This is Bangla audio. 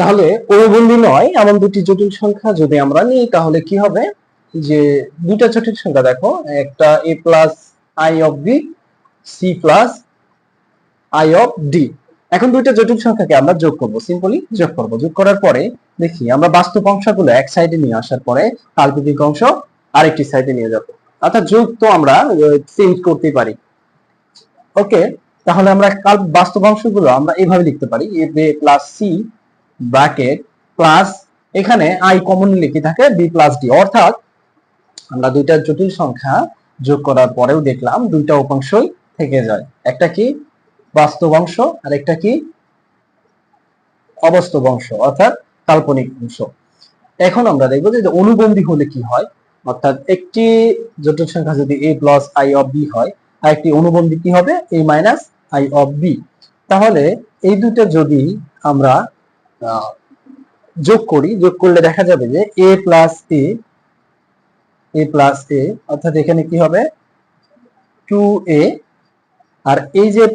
তাহলে অনুবন্ধী নয়, এমন দুটি জটিল সংখ্যা যদি আমরা নিই, তাহলে কি হবে? যে দুইটা জটিল সংখ্যা দেখো, একটা A plus I of B C plus I of D এখন দুইটা জটিল সংখ্যাকে আমরা যোগ করব সিম্পলি যোগ করব। যোগ করার পরে দেখি, আমরা বাস্তব অংশগুলো এক সাইডে নিয়ে আসার পরে কাল্পনিক অংশ আরেকটি সাইডে নিয়ে যাব। অর্থাৎ যোগ তো আমরা চেঞ্জ করতে পারি। ওকে তাহলে আমরা বাস্তব অংশগুলো আমরা এভাবে লিখতে পারি A plus C bracket plus এখানে আই কমন লিখে থাকে বি প্লাস ডি অর্থাৎ আমরা দুইটা জটিল সংখ্যা যোগ করার পরেও দেখলাম দুইটা উপাংশই থেকে যায়। একটা কি বাস্তব অংশ আর একটা কি অবাস্তব অংশ, অর্থাৎ কাল্পনিক অংশ। এখন আমরা দেখব যে অনুবন্ধী হলে কি হয়? অর্থাৎ একটি জটিল সংখ্যা যদি A plus I of B হয় আর একটি অনুবন্ধী কি হবে? A minus I of B তাহলে এই দুটো যদি আমরা যোগ করি, যোগ করলে দেখা যাবে যে এ প্লাস এ এ প্লাস এ অর্থাৎ এখানে কি হবে? টু এ আর এই যে